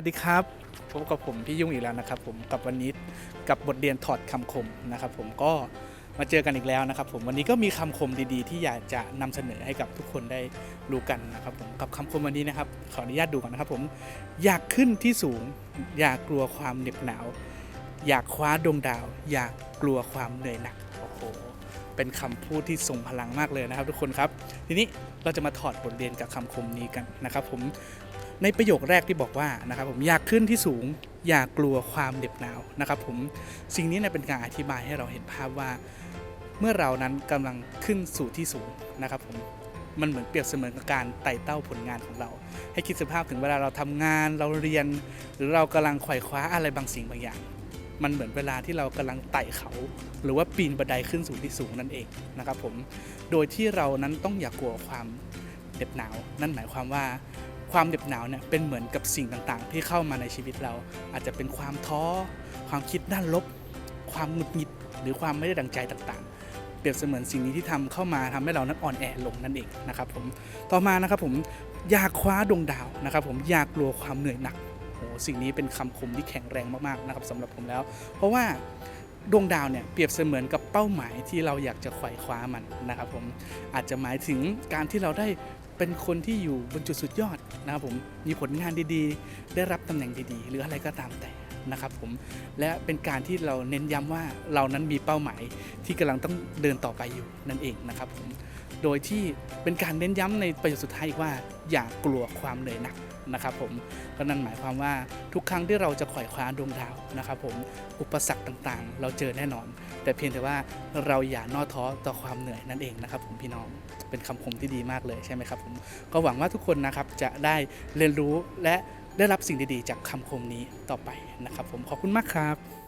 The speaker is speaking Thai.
วัสดีครับพบกับผมพี่ยุ่งอีกแล้วนะครับผมกับวันนี้กับบทเรียนถอดคำคมนะครับ ผมก็มาเจอกันอีกแล้วนะครับ ผมวันนี้ก็มีคำคมดีๆ ที่อยากจะนำเสนอให้กับทุกคนได้รู้กันนะครับ ผมกับคำคมวันนี้นะครับ ขออนุญาตดูกันนะครับ ผมอยากขึ้นที่สูง อยากกลัวความเหน็บหนาว อยากคว้าดวงดาว อยากกลัวความเหนื่อยหนักโอ้โหเป็นคำพูดที่ทรงพลังมากเลยนะครับ ทุกคนครับ ทีนี้เราจะมาถอดบทเรียนกับคำคมนี้กันนะครับ ผม ในประโยคแรกที่บอกว่านะครับผมอยากขึ้นที่สูงอยากกลัวความเหน็บหนาวนะครับผมสิ่งนี้เนี่ยเป็นการอธิบายให้เราเห็นภาพว่าเมื่อเรานั้นกำลังขึ้นสู่ที่สูงนะครับผมมันเหมือนเปรียบเสมือนกับการไต่เต้าผลงานของเรา ให้คิดสภาพถึงเวลาเราทำงานเราเรียน หรือเรากำลังไขว่คว้าอะไรบางสิ่งบางอย่าง มันเหมือนเวลาที่เรากำลังไต่เขา หรือว่าปีนบันไดขึ้นสู่ที่สูงนั่นเองนะครับผมโดยที่เรานั้นต้องอย่ากกลัวความเหน็บหนาว นั่นหมายความว่า ความเหน็บหนาวเนี่ยเป็นเหมือนกับสิ่งต่างๆ ที่เข้ามาในชีวิตเรา อาจจะเป็นความท้อ ความคิดด้านลบ ความหงุดหงิด หรือความไม่ได้ดังใจต่างๆ เปรียบเสมือนสิ่งนี้ที่ทำเข้ามาทำให้เรานั้นอ่อนแอลงนั่นเองนะครับผมต่อมานะครับผมอยากคว้าดวงดาวนะครับ ผมอยากกลัวความเหนื่อยหนักโอ้โหสิ่งนี้เป็นคำคมที่แข็งแรงมากๆนะครับสำหรับผมแล้ว เพราะว่า ดวงดาวเนี่ยเปรียบเสมือนกับเป้าหมายที่เราอยากจะไขว่คว้ามันนะครับผมอาจจะหมายถึงการที่เราได้เป็นคนที่อยู่บนจุดสุดยอดนะครับผมมีผลงานดีๆ ได้รับตำแหน่งดีๆ หรืออะไรก็ตามแต่นะครับผมและเป็นการที่เราเน้นย้ำว่าเรานั้นมีเป้าหมายที่กำลังต้องเดินต่อไปอยู่นั่นเองนะครับผม โดยที่เป็นการเน้นย้ำในประโยคสุดท้ายอีกว่า อย่ากลัวความเหนื่อยหนักนะครับผมก็นั่นหมายความว่าทุกครั้งที่เราจะขวอยคว้าดวงดาวนะครับผมอุปสรรคต่างๆ เราเจอแน่นอน แต่เพียงแต่ว่าเราอย่านอท้อต่อความเหนื่อยนั่นเองนะครับผมพี่น้องเป็นคำคมที่ดีมากเลยใช่ไหมครับผมก็หวังว่าทุกคนนะครับจะได้เรียนรู้และได้รับสิ่งดีๆ จากคำคมนี้ต่อไปนะครับผมขอบคุณมากครับ